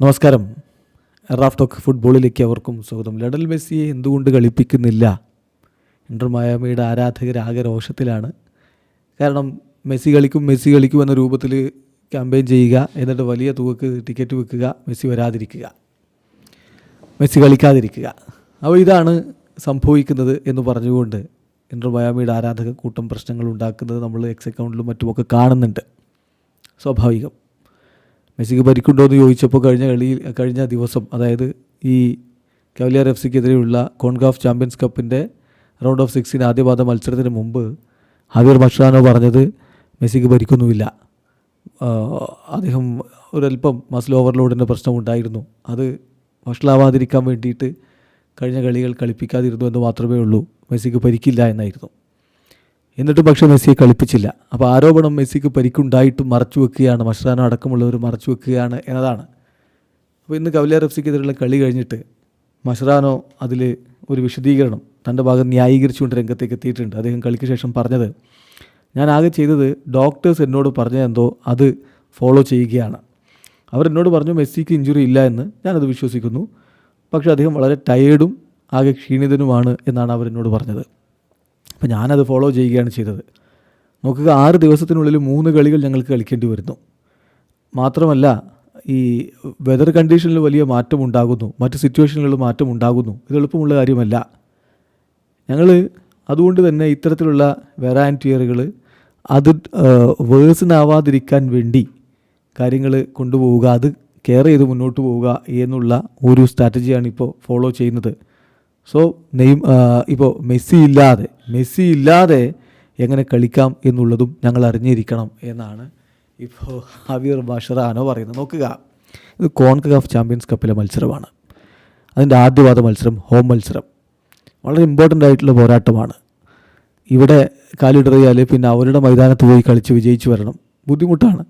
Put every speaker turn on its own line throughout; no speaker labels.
നമസ്കാരം. Raf talk ഫുട്ബോളിലേക്ക് അവർക്കും സ്വാഗതം. ലഡൽ മെസ്സിയെ എന്തുകൊണ്ട് കളിപ്പിക്കുന്നില്ല? ഇന്റർ മയാമിയുടെ ആകെ രോഷത്തിലാണ്. കാരണം മെസ്സി കളിക്കും മെസ്സി കളിക്കും എന്ന രൂപത്തിൽ ക്യാമ്പയിൻ ചെയ്യുക എന്നിട്ട് വലിയ തുകക്ക് ടിക്കറ്റ് വെക്കുക മെസ്സി വരാതിരിക്കുക. മെസ്സി കളിക്കാതിരിക്കുക. അപ്പോൾ ഇതാണ് സംഭവിക്കുന്നത് എന്ന് പറഞ്ഞുകൊണ്ട് ഇന്റർ മയാമിയുടെ ആരാധക കൂട്ടം പ്രശ്നങ്ങൾ ഉണ്ടാക്കുന്നത് നമ്മൾ എക്സ് അക്കൗണ്ടിലും മറ്റുമൊക്കെ കാണുന്നുണ്ട്. സ്വാഭാവികം. മെസ്സിക്ക് പരിക്കുണ്ടോ എന്ന് ചോദിച്ചപ്പോൾ കഴിഞ്ഞ കളിയിൽ കഴിഞ്ഞ ദിവസം അതായത് ഈ കവലിയർ എഫ് സിക്കെതിരെയുള്ള കോൺഗാഫ് ചാമ്പ്യൻസ് കപ്പിന്റെ റൗണ്ട് ഓഫ് സിക്സിന് ആദ്യപാദ മത്സരത്തിന് മുമ്പ് ഹവിയർ മഷ്റാനോ പറഞ്ഞത് മെസ്സിക്ക് പരിക്കൊന്നുമില്ല. അദ്ദേഹം ഒരല്പം മസിൽ ഓവർലോഡിന്റെ പ്രശ്നമുണ്ടായിരുന്നു. അത് വഷളാവാതിരിക്കാൻ വേണ്ടിയിട്ട് കഴിഞ്ഞ കളികൾ കളിപ്പിക്കാതിരുന്നു എന്ന് മാത്രമേ ഉള്ളൂ. മെസ്സിക്ക് പരിക്കില്ല എന്നായിരുന്നു. എന്നിട്ടും പക്ഷേ മെസ്സിയെ കളിപ്പിച്ചില്ല. അപ്പോൾ ആരോപണം മെസ്സിക്ക് പരിക്കുണ്ടായിട്ടും മറച്ചു വെക്കുകയാണ് മഷ്റാനോ അടക്കമുള്ളവർ മറച്ചു വെക്കുകയാണ് എന്നതാണ്. അപ്പോൾ ഇന്ന് കവലിയർ എഫ് സിക്കെതിരെയുള്ള കളി കഴിഞ്ഞിട്ട് മഷ്റാനോ അതിൽ ഒരു വിശദീകരണം തന്റെ ഭാഗം ന്യായീകരിച്ചുകൊണ്ട് രംഗത്തേക്ക് എത്തിയിട്ടുണ്ട്. അദ്ദേഹം കളിക്ക് ശേഷം പറഞ്ഞത് ഞാൻ ആകെ ചെയ്തത് ഡോക്ടേഴ്സ് എന്നോട് പറഞ്ഞതെന്തോ അത് ഫോളോ ചെയ്യുകയാണ്. അവരെന്നോട് പറഞ്ഞു മെസ്സിക്ക് ഇഞ്ചുറി ഇല്ല എന്ന് ഞാനത് വിശ്വസിക്കുന്നു. പക്ഷേ അദ്ദേഹം വളരെ ടയേർഡും ആകെ ക്ഷീണിതനുമാണ് എന്നാണ് അവരെന്നോട് പറഞ്ഞത്. അപ്പോൾ ഞാനത് ഫോളോ ചെയ്യുകയാണ് ചെയ്തത്. നോക്കുക ആറ് ദിവസത്തിനുള്ളിൽ മൂന്ന് കളികൾ ഞങ്ങൾക്ക് കളിക്കേണ്ടി വരുന്നു. മാത്രമല്ല ഈ വെതർ കണ്ടീഷനിൽ വലിയ മാറ്റം ഉണ്ടാകുന്നു. മറ്റ് സിറ്റുവേഷനുകളിൽ മാറ്റം ഉണ്ടാകുന്നു. ഇത് എളുപ്പമുള്ള കാര്യമല്ല. ഞങ്ങൾ അതുകൊണ്ട് തന്നെ ഇത്തരത്തിലുള്ള വെറാന്റിയറുകൾ അത് വേഴ്സിനാവാതിരിക്കാൻ വേണ്ടി കാര്യങ്ങൾ കൊണ്ടുപോവുക അത് കെയർ ചെയ്ത് മുന്നോട്ട് പോവുക എന്നുള്ള ഒരു സ്ട്രാറ്റജിയാണ് ഇപ്പോൾ ഫോളോ ചെയ്യുന്നത്. സോ നെയ്മ് ഇപ്പോൾ മെസ്സി ഇല്ലാതെ മെസ്സി ഇല്ലാതെ എങ്ങനെ കളിക്കാം എന്നുള്ളതും ഞങ്ങൾ അറിഞ്ഞിരിക്കണം എന്നാണ് ഇപ്പോൾ ഹാവിയർ ബഷറാനോ പറയുന്നത്. നോക്കുക. ഇത് കോൺകഗാഫ് ചാമ്പ്യൻസ് കപ്പിലെ മത്സരമാണ്. അതിന്റെ ആദ്യപാദ മത്സരം ഹോം മത്സരം. വളരെ ഇമ്പോർട്ടന്റ് ആയിട്ടുള്ള പോരാട്ടമാണ്. ഇവിടെ കാലിടറിയാൽ പിന്നെ അവരുടെ മൈതാനത്ത് പോയി കളിച്ച് വിജയിച്ചു വരണം. ബുദ്ധിമുട്ടാണ്.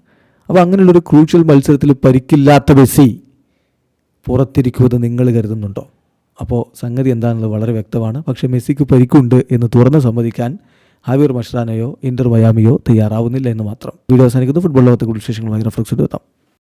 അപ്പോൾ അങ്ങനെയുള്ളൊരു ക്രൂഷ്യൽ മത്സരത്തിൽ പരിക്കില്ലാത്ത മെസ്സി പുറത്തിരിക്കുമെന്ന് നിങ്ങൾ കരുതുന്നുണ്ടോ? അപ്പോൾ സംഗതി എന്താണെന്നുള്ളത് വളരെ വ്യക്തമാണ്. പക്ഷേ മെസ്സിക്ക് പരിക്കുണ്ട് എന്ന് തുറന്ന് സമ്മതിക്കാൻ ഹാവിയർ മഷ്റാനയോ ഇന്റർ മയാമിയോ തയ്യാറാവുന്നില്ല എന്ന് മാത്രം. വീഡിയോ അവസാനിക്കുന്നു. ഫുട്ബോൾ ലോകത്തെ കൂടുതൽ വിശേഷങ്ങളുമായി റഫ്ലക്സ് എത്താം.